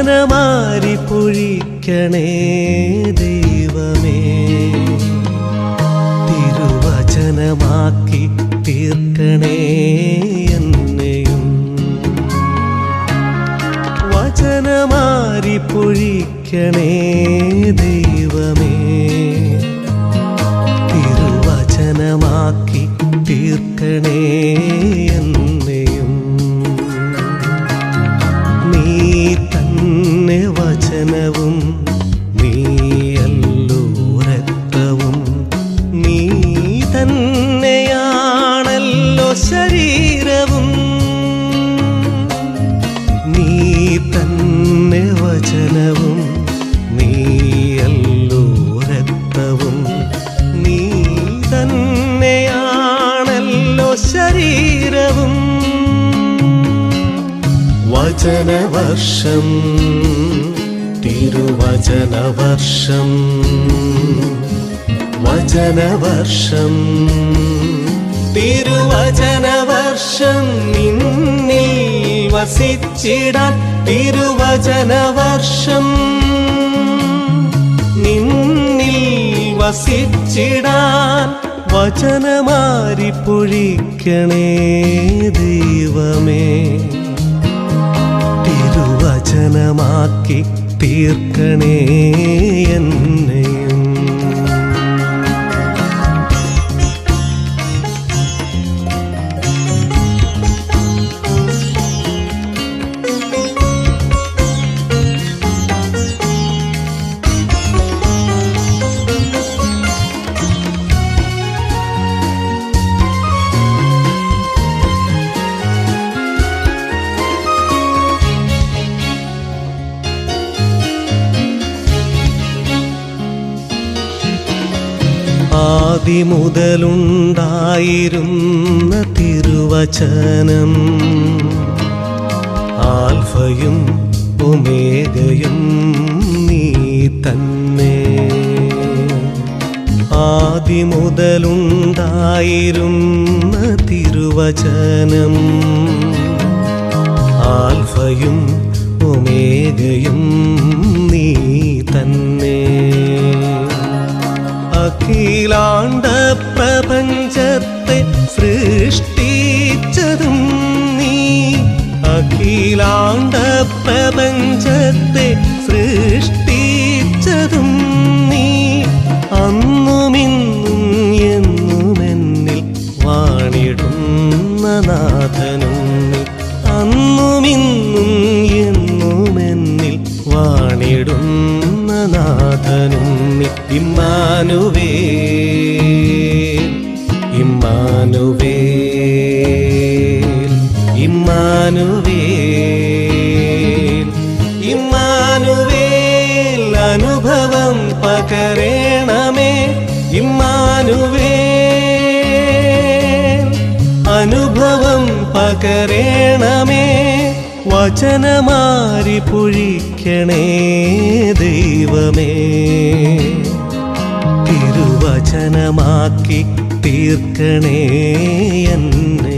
വചനമാരി പൊഴിക്കണേ ദൈവമേ. തിരുവചനമാക്കി തീർക്കണേ എന്നെയും. വചനമാരി പൊഴിക്കണേ ദൈവമേ. തിരുവചനമാക്കി തീർക്കണേ വചനവർഷം തിരുവചനവർഷം വചനവർഷം തിരുവചനവർഷം നിന്നിൽ വസിച്ചിടാൻ തിരുവചനവർഷം നിന്നിൽ വസിച്ചിടാൻ വചനമാരി പൊഴിക്കണേ ദൈവമേ. തിരുവചനമാക്കി തീർക്കണേ എന്നെയും ആദിമുതലുണ്ടായിരുന്ന തിരുവചനം. ആൽഫയും ഒമേഗയും നീ തന്നെ. ആദിമുതലുണ്ടായിരുന്ന തിരുവചനം. ആൽഫയും ഒമേഗയും നീ തന്നെ. അഖിലാണ്ട പ്രപഞ്ചത്തെ സൃഷ്ടിച്ചതും നീ. അഖിലാണ്ട പ്രപഞ്ചത്തെ സൃഷ്ടിച്ചതും നീ. അന്നുമിന്നും എന്നുമെന്നിൽ വാണിടുന്ന നാഥനും അന്നുമിന്നും എന്നുമെന്നിൽ വാണിടുന്ന നാഥനും ഇമ്മാനുവേ ഇമ്മാനുവേ ഇമ്മാനുവേ ഇമ്മാനുവേൽ അനുഭവം പകരേണമേ ഇമ്മാനുവേ അനുഭവം പകരേണമേ വചനമാരി പുഴിക്കണേ ദൈവമേ. തിരുവചനമാക്കി തീർക്കണേ എന്നെയും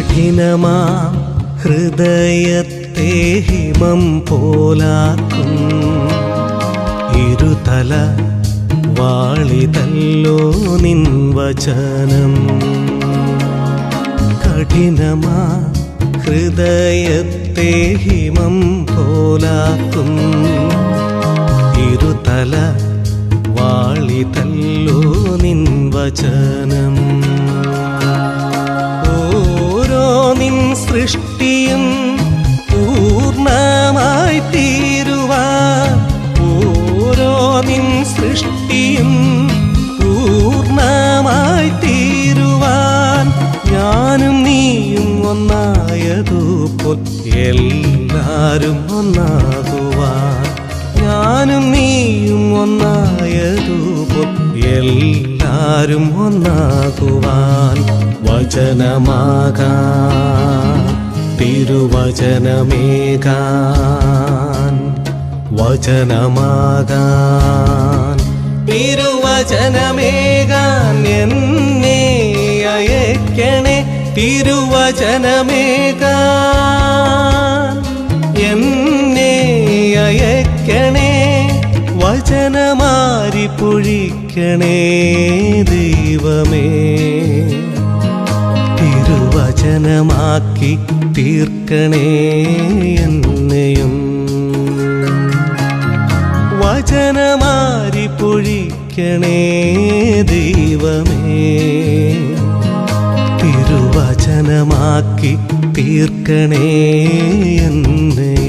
കഠിനമാ ഹൃദയത്തെ ഹിമം പോലാക്കും. ഇരുതല വാളിതല്ലോ നിൻ വചനം. കഠിനമാ ഹൃദയത്തെ ഹിമം പോലാക്കും. ഇരുതല വാളിതല്ലോ നിൻ വചനം. സൃഷ്ടിയും പൂർണമായി തീരുവാൻ ഓരോ നിൻ സൃഷ്ടിയും പൂർണമായി തീരുവാൻ ഞാനും നീയും ഒന്നായതുപോൽ എല്ലാ എല്ലാരും ഒന്നാകുവാൻ ഞാനും നീയും ഒന്നായതുപോൽ എല്ലാരും ഒന്നാകുവാൻ വചനമാകാൻ തിരുവചനമേകാൻ വചനമാകാൻ തിരുവചനമേകാൻ എന്നെ അയക്കണേ തിരുവചനമേകാൻ എന്നെ അയക്കണേ വചനമാരി പൊഴിക്കണേ ദൈവമേ. തിരുവചനമാക്കി തീർക്കണേ എന്നെയും. വചനമാരി പൊഴിക്കണേ ദൈവമേ. തിരുവചനമാക്കി തീർക്കണേ എന്നെയും.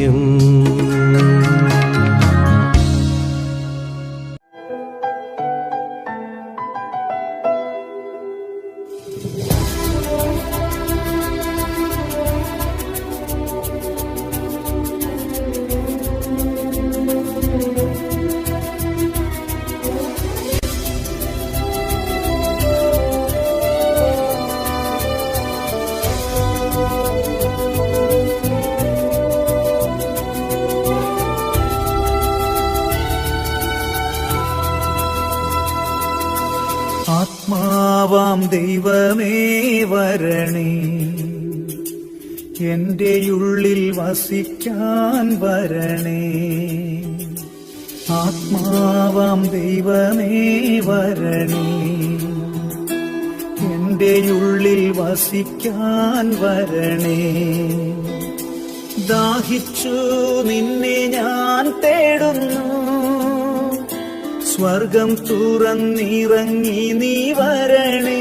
ദൈവമേ വരണേ. എന്റെ ഉള്ളിൽ വസിക്കാൻ വരണേ. ആത്മാവാം ദൈവമേ വരണേ. എന്റെ ഉള്ളിൽ വസിക്കാൻ വരണേ. ദാഹിച്ചു നിന്നെ ഞാൻ തേടുന്നു. സ്വർഗം തുറന്നിറങ്ങി നീ വരണേ.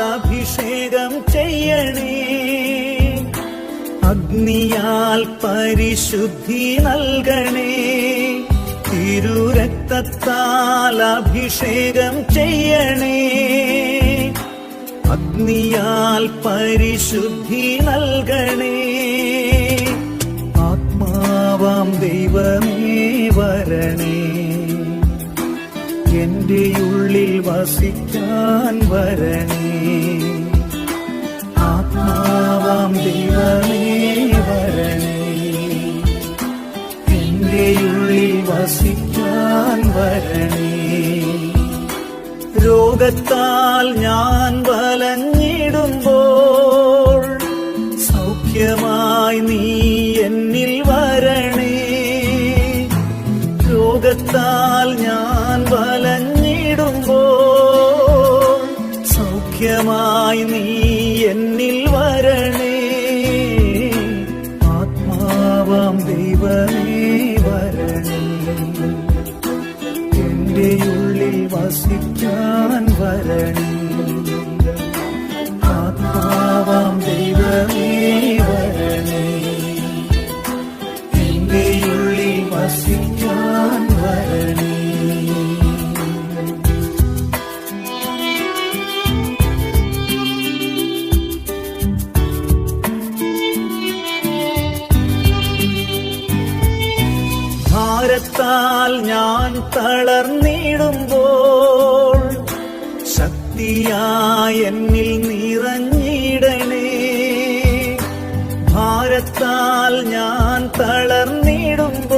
അഭിഷേകം ചെയ്യണേ. അഗ്നിയാൽ പരിശുദ്ധി നൽകണേ. തിരുരക്തത്താൽ അഭിഷേകം ചെയ്യണേ. അഗ്നിയാൽ പരിശുദ്ധി നൽകണേ. ആത്മാവാം ദൈവമേ വരണേ. എന്റെ ഉള്ളിൽ വസിക്കാൻ വരണേ. ആത്മാവാം ദൈവമേ വരണേ. എന്റെ ഉള്ളിൽ വസിക്കാൻ വരണേ. രോഗത്താൽ ഞാൻ വലഞ്ഞിടുമ്പോൾ സൗഖ്യമായി നീ എന്നിൽ വരണേ. രോഗത്താൽ ഞാൻ വലഞ്ഞിടുമ്പോൾ സൗഖ്യമായി നീ എന്നിൽ വരണേ. ആത്മാവാം ദൈവമേ. ഭാരത്താൽ ഞാൻ തളർന്നിടുമ്പോൾ ശക്തിയായ എന്നിൽ നിറഞ്ഞിടണേ. ഭാരത്താൽ ഞാൻ തളർന്നിടുമ്പോൾ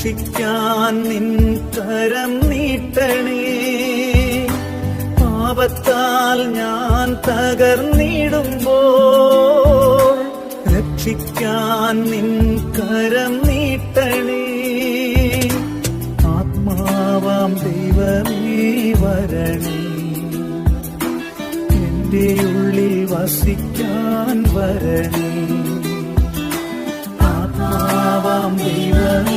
രക്ഷിക്കാൻ നിൻ കരം നീട്ടണേ. പാപത്താൽ ഞാൻ തകർന്നിടുമ്പോൾ രക്ഷിക്കാൻ നിൻ കരം നീട്ടണേ. ആത്മാവാം ദൈവമേ വരണേ. എന്റെ ഉള്ളിൽ വസിക്കാൻ വരണേ. ആത്മാവാം ദൈവമേ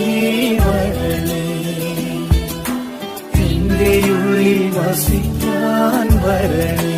വസിക്കാൻ വരണേ